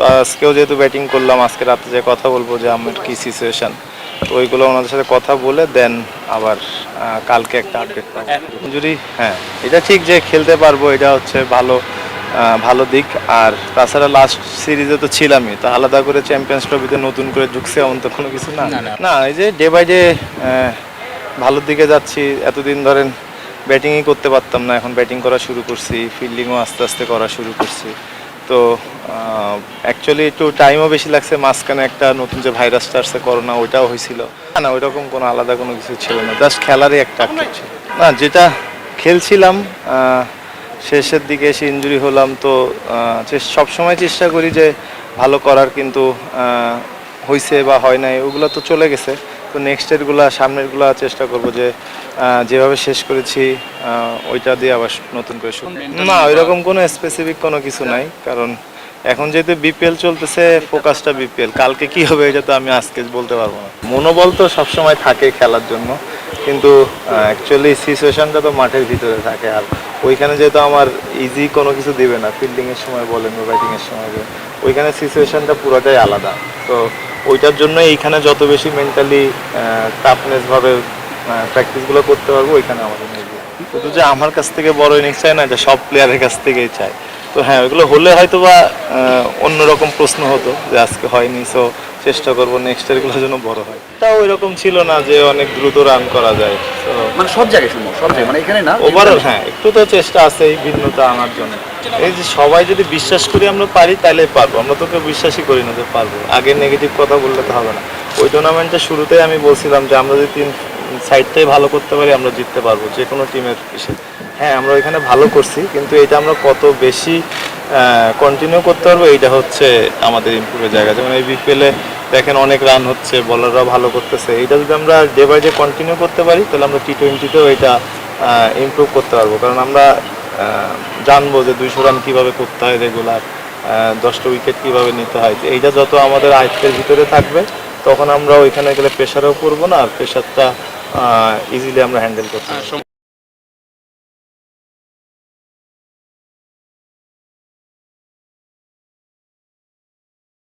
তো আজকেও যেহেতু ব্যাটিং করলাম আজকে রাতে যে কথা বলব যে আমার কি সিচুয়েশন তো ওইগুলো ওনাদের সাথে কথা বলে দেন আবার কালকে একটা আপডেট পাবো। ইঞ্জুরি হ্যাঁ এটা ঠিক যে খেলতে পারব এটা হচ্ছে ভালো ভালো দিক। আর তাছাড়া লাস্ট সিরিজে তো ছিলামই তো আলাদা করে চ্যাম্পিয়ন্স ট্রফিতে নতুন করে ঢুকছে এমন তো কোনো কিছু না। না, না। না এই যে ডে বাই ডে ভালোর দিকে যাচ্ছি এতদিন ধরেন ব্যাটিংই করতে পারতাম না এখন ব্যাটিং করা শুরু করছি ফিল্ডিংও আস্তে আস্তে করা শুরু করছি। তো অ্যাকচুয়ালি একটু টাইমও বেশি লাগছে, মাঝখানে একটা নতুন যে ভাইরাসটা আসছে করোনা ওইটাও হয়েছিল। না ওইরকম কোনো আলাদা কোনো কিছু ছিল না জাস্ট খেলারই একটা না, যেটা খেলছিলাম শেষের দিকে এসে ইনজুরি হলাম, তো সব সময় চেষ্টা করি যে ভালো করার, কিন্তু হয়েছে বা হয় নাই, ওগুলো তো চলে গেছে। তো নেক্সট এরগুলা সামনেরগুলা চেষ্টা করব যে যেভাবে শেষ করেছি ওইটা দিয়ে আবার নতুন করে শুরু না ওইরকম কোনো স্পেসিফিক কোনো কিছু নাই কারণ এখন যেহেতু বিপিএল চলতেছে ফোকাসটা বিপিএল কালকে কি হবে এটা তো আমি আজকে বলতে পারব না। মনোবল তো সবসময় থাকে খেলার জন্য কিন্তু অ্যাকচুয়ালি সিচুয়েশনটা তো মাঠের ভিতরে থাকে আর ওইখানে যেহেতু আমার ইজি কোনো কিছু দিবে না ফিল্ডিং এর সময় বলেন বা ব্যাটিং এর সময় বলেন ওইখানে সিচুয়েশনটা পুরোটাই আলাদা। তো ওইটার জন্য এইখানে যত বেশি মেন্টালি টাফনেস ভাবে প্র্যাকটিসগুলো করতে পারব ওইখানে আমাদের শুধু যে আমার কাছ থেকে বড় ইনিংস চাই না এটা সব প্লেয়ারের কাছ থেকেই চাই তো হ্যাঁ ওইগুলো হলে হয়তো বা অন্যরকম প্রশ্ন হতো যে আজকে হয়নি সো চেষ্টা করব নেক্সট এরগুলো যেন বড় হয়। তাও ওইরকম ছিল না যে অনেক দ্রুত রান করা যায় মানে সব জায়গায় সম্ভব সব জায়গায়। মানে এখানে না ওভারঅল হ্যাঁ একটু তো চেষ্টা আছে এই ভিন্নতা আনার জন্য। এই যে সবাই যদি বিশ্বাস করি আমরা পারি তাহলে পারব। আমরা তো কেউ বিশ্বাসই করি না যে পারব। আগে নেগেটিভ কথা বললে তো হবে না। ওই টুর্নামেন্টটা শুরুতেই আমি বলছিলাম যে আমরা যদি তিন সাইডটাই ভালো করতে পারি, আমরা জিততে পারব, যে কোনো টিমের ইসে হ্যাঁ আমরা ওইখানে ভালো করছি, কিন্তু এটা আমরা কত বেশি কন্টিনিউ করতে পারব, এইটা হচ্ছে আমাদের ইমপ্রুভের জায়গা। যেমন এই বিপিএলে দেখেন অনেক রান হচ্ছে বলাররাও ভালো করতেছে। এইটা যদি আমরা ডে বাই ডে কন্টিনিউ করতে পারি, তাহলে আমরা টি টোয়েন্টিতেও এটা ইমপ্রুভ করতে পারব। কারণ আমরা জানব যে দুইশো রান কীভাবে করতে হয় রেগুলার দশটা উইকেট কীভাবে নিতে হয়। এইটা যত আমাদের আয়ত্তের ভিতরে থাকবে, তখন আমরা ওইখানে গেলে প্রেশারও করব না, আর প্রেশারটা ইজিলি আমরা হ্যান্ডেল করতে